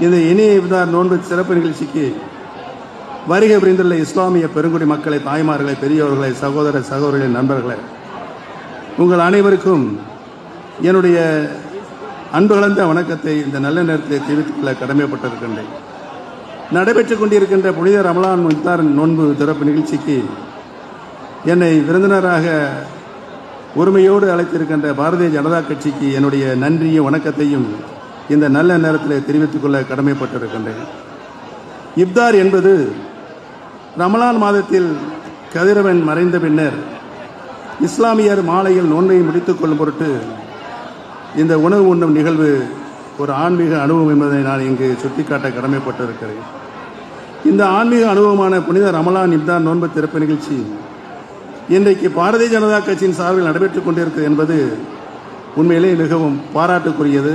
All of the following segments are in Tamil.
இந்த இனிய இப்தார் நோன்பு சிறப்பு நிகழ்ச்சிக்கு வருகை புரிந்துள்ள இஸ்லாமிய பெருங்குடி மக்களை தாய்மார்களை பெரியவர்களை சகோதர சகோதரிகளை நண்பர்களை உங்கள் அனைவருக்கும் என்னுடைய அன்பு கலந்த வணக்கத்தை இந்த நல்ல நேரத்தில் தெரிவித்துக் கொள்ள கடமைப்பட்டிருக்கின்றேன். நடைபெற்றுக் கொண்டிருக்கின்ற புனித ரமலான் முக்தார் நோன்பு சிறப்பு நிகழ்ச்சிக்கு என்னை விருந்தினராக உரிமையோடு அழைத்திருக்கின்ற பாரதிய ஜனதா கட்சிக்கு என்னுடைய நன்றியும் வணக்கத்தையும் இந்த நல்ல நேரத்தில் தெரிவித்துக் கொள்ள கடமைப்பட்டிருக்கின்றேன். இப்தார் என்பது ரமலான் மாதத்தில் கதிரவன் மறைந்த பின்னர் இஸ்லாமியர் மாலையில் நோன்பை முடித்துக் கொள்ளும் பொருட்டு இந்த உணவு உண்ணும் நிகழ்வு ஒரு ஆன்மீக அனுபவம் என்பதை நான் இங்கு சுட்டிக்காட்ட கடமைப்பட்டிருக்கிறேன். இந்த ஆன்மீக அனுபவமான புனித ரமலான் இப்தார் நோன்பு திறப்பு நிகழ்ச்சி இன்றைக்கு பாரதிய ஜனதா கட்சியின் சார்பில் நடைபெற்றுக் கொண்டிருக்கிறது என்பது உண்மையிலே மிகவும் பாராட்டுக்குரியது.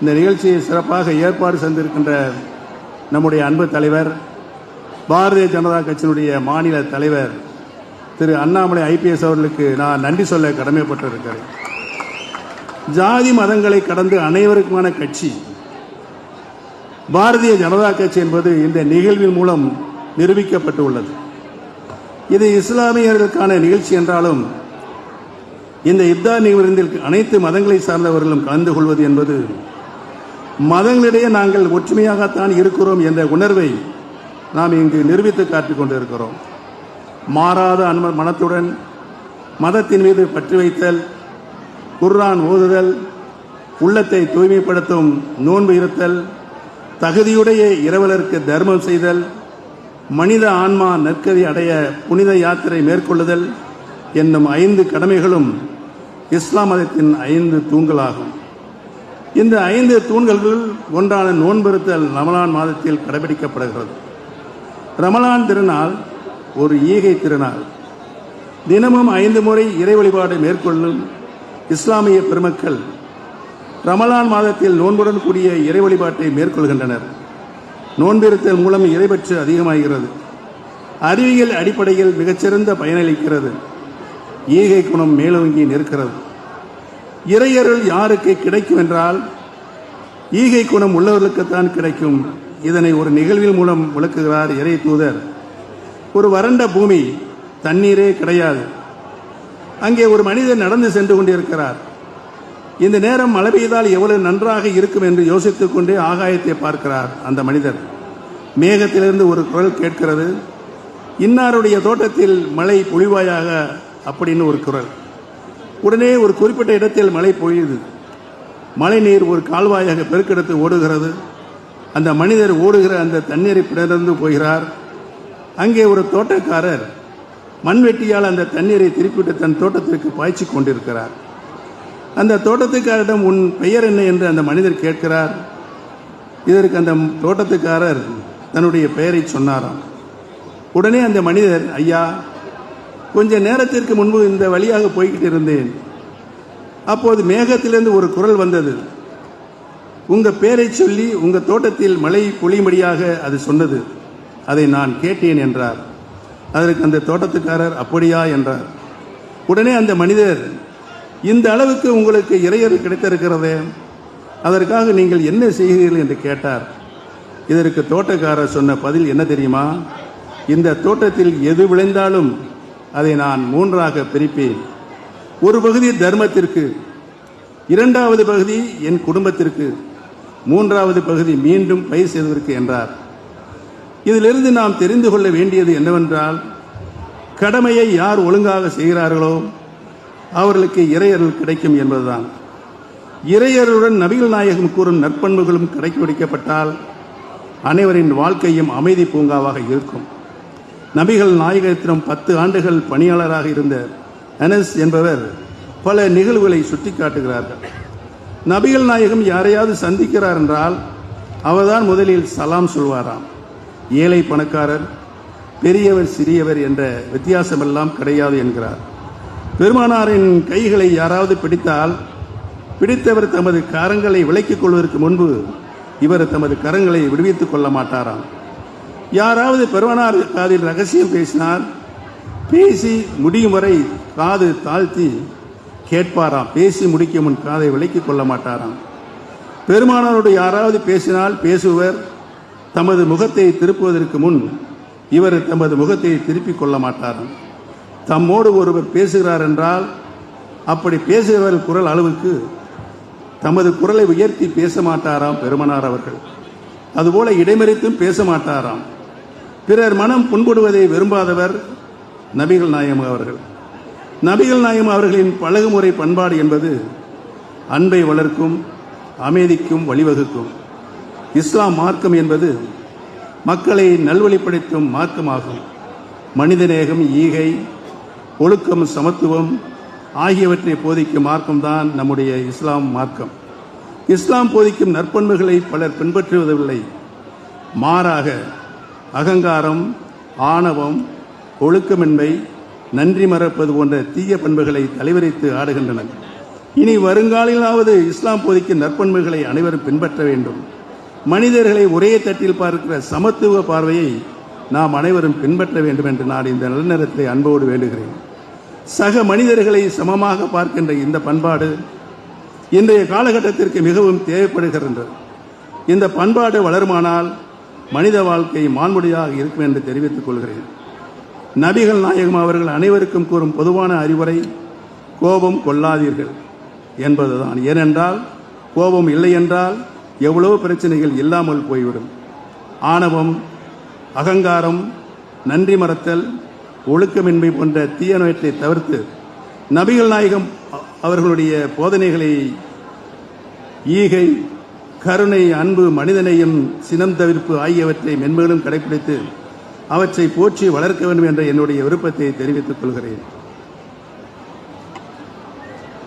இந்த நிகழ்ச்சியை சிறப்பாக ஏற்பாடு செய்திருக்கின்ற நம்முடைய அன்பு தலைவர் பாரதிய ஜனதா கட்சியினுடைய மாநில தலைவர் திரு அண்ணாமலை ஐபிஎஸ் அவர்களுக்கு நான் நன்றி சொல்ல கடமைப்பட்டிருக்கிறேன். ஜாதி மதங்களை கடந்து அனைவருக்குமான கட்சி பாரதிய ஜனதா கட்சி என்பது இந்த நிகழ்வின் மூலம் நிரூபிக்கப்பட்டுள்ளது. இது இஸ்லாமியர்களுக்கான நிகழ்ச்சி என்றாலும் இந்த இப்தா நிகழ்வில் அனைத்து மதங்களை சார்ந்தவர்களும் கலந்து கொள்வது என்பது மதங்களிடையே நாங்கள் ஒற்றுமையாகத்தான் இருக்கிறோம் என்ற உணர்வை நாம் இங்கு நிரூபித்து காட்டிக் கொண்டிருக்கிறோம். மாறாத அன்ம மனத்துடன் மதத்தின் மீது பற்று வைத்தல் குர்ரான் ஓதுதல் உள்ளத்தை தூய்மைப்படுத்தும் நோன்பு இருத்தல் தகுதியுடைய இரவலருக்கு தர்மம் செய்தல் மனித ஆன்மா நற்கதி அடைய புனித யாத்திரை மேற்கொள்ளுதல் என்னும் ஐந்து கடமைகளும் இஸ்லாம் மதத்தின் ஐந்து தூண்களாகும். இந்த ஐந்து தூண்களுக்குள் ஒன்றான நோன்பெருத்தல் ரமலான் மாதத்தில் கடைபிடிக்கப்படுகிறது. ரமலான் திருநாள் ஒரு ஈகை திருநாள். தினமும் ஐந்து முறை இறை வழிபாடு மேற்கொள்ளும் இஸ்லாமிய பெருமக்கள் ரமலான் மாதத்தில் நோன்புடன் கூடிய இறை வழிபாட்டை மேற்கொள்கின்றனர். நோன்பிருத்தல் மூலம் இறைபற்று அதிகமாகிறது. அறிவியல் அடிப்படையில் மிகச்சிறந்த பயனளிக்கிறது. ஈகை குணம் மேலோங்கி நிற்கிறது. இறையருள் யாருக்கு கிடைக்கும் என்றால் ஈகை குணம் உள்ளவர்களுக்குத்தான் கிடைக்கும். இதனை ஒரு நிகழ்வின் மூலம் விளக்குகிறார் இறை தூதர். ஒரு வறண்ட பூமி தண்ணீரே கிடையாது. அங்கே ஒரு மனிதன் நடந்து சென்று கொண்டிருக்கிறார். இந்த நேரம் மழை பெய்தால் எவ்வளவு நன்றாக இருக்கும் என்று யோசித்துக் கொண்டே ஆகாயத்தை பார்க்கிறார் அந்த மனிதர். மேகத்திலிருந்து ஒரு குரல் கேட்கிறது. இன்னாருடைய தோட்டத்தில் மழை பொழிவாயாக அப்படின்னு ஒரு குரல். உடனே ஒரு குறிப்பிட்ட இடத்தில் மழை பொழியுது. மழை நீர் ஒரு கால்வாயாக பெருக்கெடுத்து ஓடுகிறது. அந்த மனிதர் ஓடுகிற அந்த தண்ணீரை பிடர்ந்து போகிறார். அங்கே ஒரு தோட்டக்காரர் மண்வெட்டியால் அந்த தண்ணீரை திருப்பிவிட்டு தன் தோட்டத்திற்கு பாய்ச்சி கொண்டிருக்கிறார். அந்த தோட்டத்துக்காரிடம் உன் பெயர் என்ன? என்று அந்த மனிதர் கேட்கிறார். இதற்கு அந்த தோட்டத்துக்காரர் தன்னுடைய பெயரை சொன்னாராம். உடனே அந்த மனிதர் ஐயா கொஞ்ச நேரத்திற்கு முன்பு இந்த வழியாக போய்கிட்டு இருந்தேன். அப்போது மேகத்திலிருந்து ஒரு குரல் வந்தது. உங்க பேரை சொல்லி உங்க தோட்டத்தில் மழை பொழியும்படியாக அது சொன்னது. அதை நான் கேட்டேன் என்றார். அதற்கு அந்த தோட்டத்துக்காரர் அப்படியா? என்றார். உடனே அந்த மனிதர் இந்த அளவுக்கு உங்களுக்கு இறையர் கிடைத்திருக்கிறதே? அதற்காக நீங்கள் என்ன செய்கிறீர்கள்? என்று கேட்டார். இதற்கு தோட்டக்காரர் சொன்ன பதில் என்ன தெரியுமா? இந்த தோட்டத்தில் எது விளைந்தாலும் அதை நான் மூன்றாக பிரிப்பேன். ஒரு பகுதி தர்மத்திற்கு இரண்டாவது பகுதி என் குடும்பத்திற்கு மூன்றாவது பகுதி மீண்டும் பயிர் செய்வதற்கு என்றார். இதிலிருந்து நாம் தெரிந்து கொள்ள வேண்டியது என்னவென்றால் கடமையை யார் ஒழுங்காக செய்கிறார்களோ அவர்களுக்கு இறையருள் கிடைக்கும் என்பதுதான். இறையருடன் நபிகள் நாயகம் கூறும் நற்பண்புகளும் கடைபிடிக்கப்பட்டால் அனைவரின் வாழ்க்கையும் அமைதி பூங்காவாக இருக்கும். நபிகள் நாயகத்திடம் பத்து ஆண்டுகள் பணியாளராக இருந்த அனஸ் என்பவர் பல நிகழ்வுகளை சுட்டிக்காட்டுகிறார்கள். நபிகள் நாயகம் யாரையாவது சந்திக்கிறார் என்றால் அவர்தான் முதலில் சலாம் சொல்வாராம். ஏழை பணக்காரர் பெரியவர் சிறியவர் என்ற வித்தியாசமெல்லாம் கிடையாது என்கிறார். பெருமானாரின் கைகளை யாராவது பிடித்தால் பிடித்தவர் தமது கரங்களை விலக்கிக் கொள்வதற்கு முன்பு இவர் தமது கரங்களை விடுவித்துக் கொள்ள மாட்டாராம். யாராவது பெருமனார் காதில் ரகசியம் பேசினால் பேசி முடியும் வரை காது தாழ்த்தி கேட்பாராம். பேசி முடிக்கும் முன் காதை விலக்கிக் கொள்ள மாட்டாராம். பெருமானாரோடு யாராவது பேசினால் பேசுவர். தமது முகத்தை திருப்புவதற்கு முன் இவர் தமது முகத்தை திருப்பிக் கொள்ள மாட்டாராம். தம்மோடு ஒருவர் பேசுகிறார் என்றால் அப்படி பேசுகிறவர் குரல் அளவுக்கு தமது குரலை உயர்த்தி பேச மாட்டாராம் பெருமனார் அவர்கள். அதுபோல இடைமறித்தும் பேச மாட்டாராம். பிறர் மனம் புண்படுவதை விரும்பாதவர் நபிகள் நாயகம் அவர்கள். நபிகள் நாயகம் அவர்களின் பழகுமுறை பண்பாடு என்பது அன்பை வளர்க்கும் அமைதிக்கும் வழிவகுக்கும். இஸ்லாம் மார்க்கம் என்பது மக்களை நல்வழிப்படுத்தும் மார்க்கமாகும். மனிதநேகம் ஈகை ஒழுக்கம் சமத்துவம் ஆகியவற்றை போதிக்கும் மார்க்கம்தான் நம்முடைய இஸ்லாம் மார்க்கம். இஸ்லாம் போதிக்கும் நற்பண்புகளை பலர் பின்பற்றுவதில்லை. மாறாக அகங்காரம் ஆணவம் ஒழுக்கமின்மை நன்றி மறப்பது போன்ற தீய பண்புகளை தலைவரித்து ஆடுகின்றனர் இனி வருங்காலிலாவது இஸ்லாம் போதிக்கும் நற்பண்புகளை அனைவரும் பின்பற்ற வேண்டும். மனிதர்களை ஒரே தட்டில் பார்க்கிற சமத்துவ பார்வையை நாம் அனைவரும் பின்பற்ற வேண்டும் என்று நான் இந்த நல்லநேரத்தை அன்போடு வேண்டுகிறேன். சக மனிதர்களை சமமாக பார்க்கின்ற இந்த பண்பாடு இன்றைய காலகட்டத்திற்கு மிகவும் தேவைப்படுகின்றது. இந்த பண்பாடு வளருமானால் மனித வாழ்க்கை மான்முடியாக இருக்கும் என்று தெரிவித்துக் கொள்கிறேன். நபிகள் நாயகம் அவர்கள் அனைவருக்கும் கூறும் பொதுவான அறிவுரை கோபம் கொள்ளாதீர்கள் என்பதுதான். ஏனென்றால் கோபம் இல்லை என்றால் எவ்வளவு பிரச்சனைகள் இல்லாமல் போய்விடும். ஆணவம் அகங்காரம் நன்றி மறத்தல் ஒழுக்கமின்மை போன்ற தீயனவற்றை தவிர்த்து நபிகள் நாயகம் அவர்களுடைய போதனைகளை ஈகை கருணை அன்பு மனிதனையும் சினம் தவிர்ப்பு ஆகியவற்றை மென்மேலும் கடைபிடித்து அவற்றை போற்றி வளர்க்க வேண்டும் என்ற என்னுடைய விருப்பத்தை தெரிவித்துக் கொள்கிறேன்.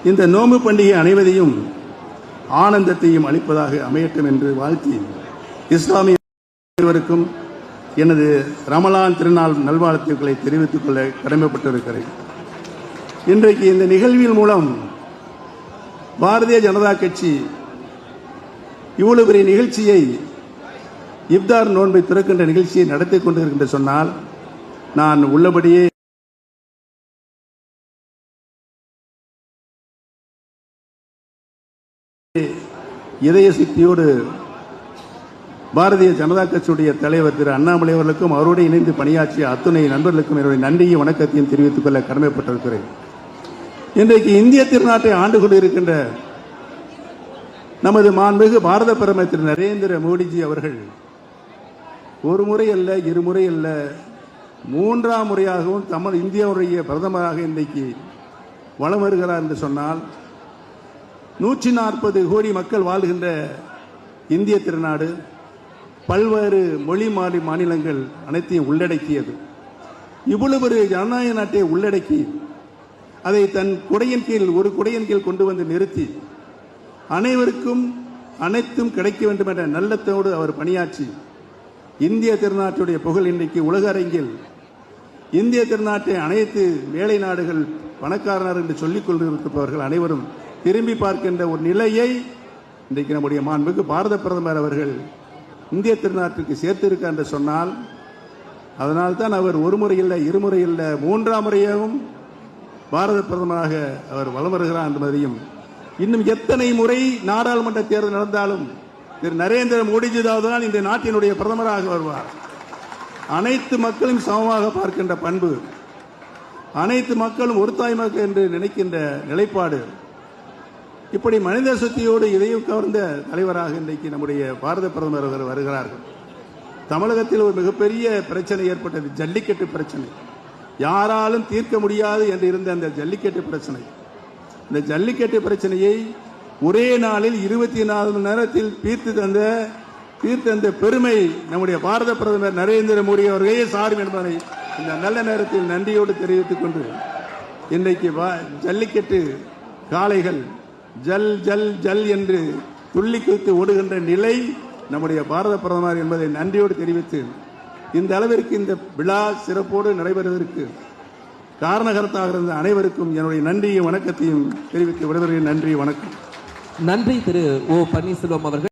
இந்த நோம்பு பண்டிகை அனைவதையும் ஆனந்தத்தையும் அளிப்பதாக அமையட்டும் என்று வாழ்த்தி இஸ்லாமிய அனைவருக்கும் எனது ரமலான் திருநாள் நல்வாழ்த்துக்களை தெரிவித்துக் கொள்ள கடமைப்பட்டிருக்கிறேன். இன்றைக்கு இந்த நிகழ்வின் மூலம் பாரதிய ஜனதா கட்சி இவ்வளவு பெரிய நிகழ்ச்சியை இப்தார் நோன்பை திறக்கின்ற நிகழ்ச்சியை நடத்தி கொண்டிருக்கின்ற சொன்னால் நான் உள்ளபடியே இதய சக்தியோடு பாரதிய ஜனதா கட்சியுடைய தலைவர் திரு அண்ணாமலை அவர்களுக்கும் அவரோடு இணைந்து பணியாற்றிய அத்துணை நண்பர்களுக்கும் என்னுடைய நன்றியும் வணக்கத்தையும் தெரிவித்துக் கொள்ள கடமைப்பட்டிருக்கிறேன். இன்றைக்கு இந்திய திருநாட்டை ஆண்டு கொண்டிருக்கின்ற நமது மாண்புமிகு பாரத பிரதமர் திரு நரேந்திர மோடிஜி அவர்கள் ஒரு முறை அல்ல இருமுறை அல்ல மூன்றாம் முறையாகவும் தமிழ் இந்தியாவுடைய பிரதமராக இன்றைக்கு வலம் வருகிறார் என்று சொன்னால் நூற்றி நாற்பது கோடி மக்கள் வாழ்கின்ற இந்திய திருநாடு பல்வேறு மொழி மாறி மாநிலங்கள் அனைத்தையும் உள்ளடக்கியது. இவ்வளவு ஒரு ஜனநாயக நாட்டை உள்ளடக்கி அதை தன் குடையின் கீழ் ஒரு குடையின் கீழ் கொண்டு வந்து நிறுத்தி அனைவருக்கும் அனைத்தும் கிடைக்க வேண்டும் என்ற நல்லத்தோடு அவர் பணியாற்றி இந்திய திருநாட்டுடைய புகழ் இன்றைக்கு உலக அரங்கில் இந்திய திருநாட்டை அனைத்து வேலை நாடுகள் பணக்காரனர் என்று சொல்லிக் கொண்டிருப்பவர்கள் அனைவரும் திரும்பி பார்க்கின்ற ஒரு நிலையை இன்றைக்கு நம்முடைய மாண்புக்கு பாரத பிரதமர் அவர்கள் இந்திய திருநாட்டுக்கு சேர்த்திருக்கார் என்று சொன்னால் அதனால்தான் அவர் ஒரு முறை இல்லை இருமுறை இல்லை மூன்றாம் முறையாகவும் பாரத பிரதமராக அவர் வலம் வருகிறார் என்பதையும் இன்னும் எத்தனை முறை நாடாளுமன்ற தேர்தல் நடந்தாலும் திரு நரேந்திர மோடிஜி தான் இந்த நாட்டினுடைய பிரதமராக வருவார். அனைத்து மக்களும் சமமாக பார்க்கின்ற பண்பு அனைத்து மக்களும் ஒரு மக்கள் என்று நினைக்கின்ற நிலைப்பாடு இப்படி மனித சக்தியோடு இதையும் கவர்ந்த தலைவராக இன்றைக்கு நம்முடைய பாரத பிரதமர் அவர்கள் வருகிறார்கள். தமிழகத்தில் ஒரு மிகப்பெரிய பிரச்சனை ஏற்பட்டது ஜல்லிக்கட்டு பிரச்சனை. யாராலும் தீர்க்க முடியாது என்று இருந்த அந்த ஜல்லிக்கட்டு பிரச்சனை. இந்த ஜல்லிக்கட்டு பிரச்சனையை ஒரே நாளில் இருபத்தி நாலு மணி நேரத்தில் தீர்த்து தந்த தீர்த்து தந்த பெருமை நம்முடைய பாரத பிரதமர் நரேந்திர மோடி அவர்களே சாரும் என்பதை இந்த நல்ல நேரத்தில் நன்றியோடு தெரிவித்துக் கொண்டு இன்றைக்கு வா- ஜல்லிக்கட்டு காளைகள் ஜல் ஜல் ஜல் என்று துள்ளி குதித்து ஓடுகின்ற நிலை நம்முடைய பாரத பிரதமர் என்பதை நன்றியோடு தெரிவித்து இந்த அளவிற்கு இந்த விழா சிறப்போடு நடைபெறுவதற்கு காரணகர்த்தாக இருந்த அனைவருக்கும் என்னுடைய நன்றியும் வணக்கத்தையும் தெரிவித்து விடுதலை நன்றி வணக்கம். நன்றி திரு ஓ பன்னீர்செல்வம் அவர்கள்.